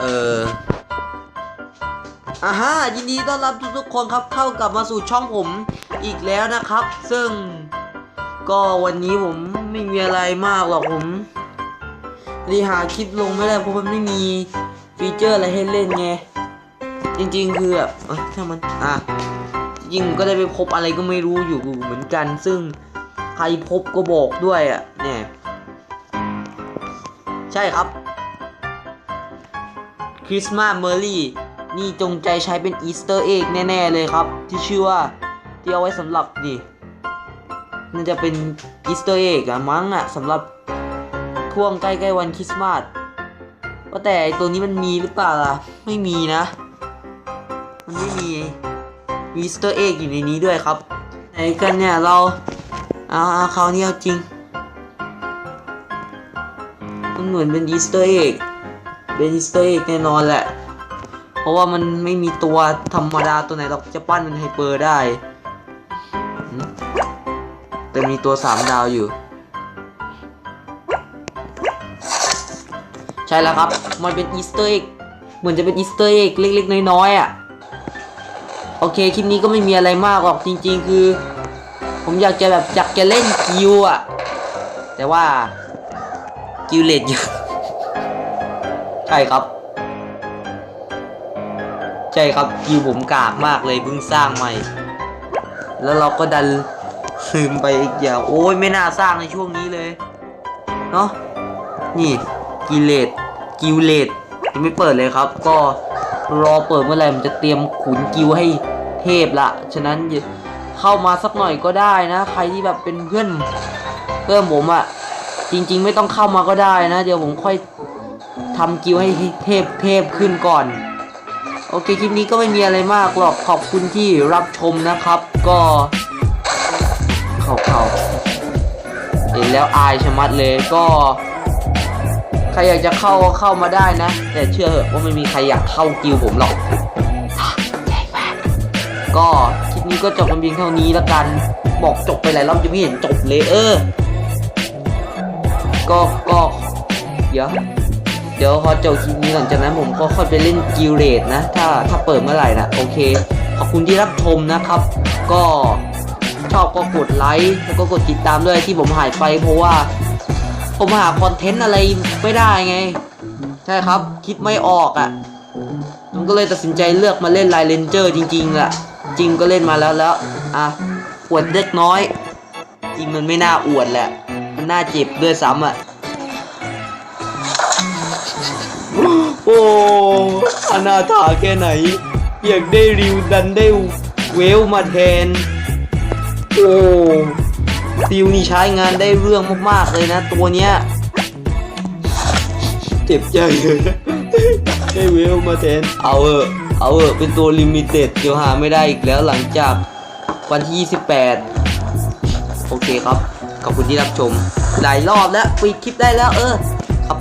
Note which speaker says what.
Speaker 1: เอออ่าฮะยินดีต้อนรับทุกๆคนครับเข้ากลับมาสู่ช่องผมอีกแล้วนะครับ ซึ่ง ก็วันนี้ผมไม่มีอะไรมากหรอกผมรีหาคลิปลงไม่ได้เพราะมันไม่มีฟีเจอร์อะไรให้เล่นไงจริง ๆ คือแบบเอ้ยถ้ามันอะจริงก็ได้ไปพบอะไรก็ไม่รู้อยู่เหมือนกัน ซึ่งใครพบก็บอกด้วยอะเนี่ยใช่ครับ คริสต์มาสเมอรี่นี่จงใจใช้เป็นอีสเตอร์เอ็กแน่ๆเลยครับ ที่ชื่อว่าที่เอาไว้สำหรับนี่น่าจะเป็นอีสเตอร์เอ็กอะมั้งอะสำหรับช่วงใกล้ๆวันคริสต์มาสว่าแต่ไอตัวนี้มันมีหรือเปล่าล่ะ ไม่มีนะ มันไม่มีอีสเตอร์เอ็กอยู่ในนี้ด้วยครับไหนกันเนี่ยเราเอาเอาคราวนี้เอาจริง มันเหมือนเป็นอีสเตอร์เอ็ก เป็นอีสเตอร์เอ็กแน่นอนแหละ เพราะว่ามันไม่มีตัวธรรมดาตัวไหนหรอกจะปั้นเป็นไฮเปอร์ได้ แต่มีตัวสามดาวอยู่ ใช่แล้วครับ มันเป็นอีสเตอร์เอ็กเหมือนจะเป็นอีสเตอร์เอ็กเล็กๆ น้อยๆอะ โอเค คลิปนี้ก็ไม่มีอะไรมากหรอกจริง ๆ คือ ผมอยากจะแบบอยากจะเล่นกิวอะ แต่ว่ากิวเลดเยอะ ใช่ครับ ใช่ครับกิวผมกากมากเลยเพิ่งสร้างใหม่ แล้วเราก็ดันลืมไปอีกอย่างโอ้ยไม่น่าสร้างในช่วงนี้เลยเนาะนี่กิเลดกิวเลดยังไม่เปิดเลยครับ ก็รอเปิดเมื่อไหร่มันจะเตรียมขุนกิวให้เทพละฉะนั้นเข้ามาสักหน่อยก็ได้นะ ใครที่แบบเป็นเพื่อนเพื่อนผมอะจริง ๆ ไม่ต้องเข้ามาก็ได้นะ เดี๋ยวผมค่อย ทำกิวให้เทพเทพขึ้นก่อน โอเคคลิปนี้ก็ไม่มีอะไรมากหรอกขอบคุณที่รับชมนะครับ ก็เข้าเข้าเห็นแล้วอายชะมัดเลยก็ใครอยากจะเข้าก็เข้ามาได้นะ แต่เชื่อเหอะว่าไม่มีใครอยากเข้ากิวผมหรอกก็คลิปนี้ก็จบกันเพียงเท่านี้แล้วกันบอกจบไปหลายรอบจะไม่เห็นจบเลยเออ ก็ก็เดี๋ยว เดี๋ยวพอจบคลิปนี้หลังจากนั้นผมก็ค่อยไปเล่นกิลเลดนะ ถ้าถ้าเปิดเมื่อไหร่นะโอเค ขอบคุณที่รับชมนะครับ ก็ชอบก็กดไลค์แล้วก็กดติดตามด้วยที่ผมหายไปเพราะว่า ผมหาคอนเทนต์อะไรไม่ได้ไง ใช่ครับ คิดไม่ออกอะ่ะผมก็เลยตัดสินใจเลือกมาเล่นไลเลนเจอร์จริงๆอะจริงก็เล่นมาแล้วแล้วอะอวดเล็กน้อย จริงมันไม่น่าอวดแหละ มันน่าเจ็บด้วยซ้ำอะ โอ้อนาถาแค่ไหน อยากได้ริวดันได้เวลมาแทน โอ้ริวนี่ใช้งานได้เรื่องมากๆเลยนะ ตัวเนี้ย เจ็บใจเลยได้เวลมาแทน เอาเออเอาเออเป็นตัวลิมิเต็ดเดี๋ยวหาไม่ได้อีกแล้วหลังจากวันที่ 28 โอเคครับ ขอบคุณที่รับชม หลายรอบแล้วปิดคลิปได้แล้วเออครับ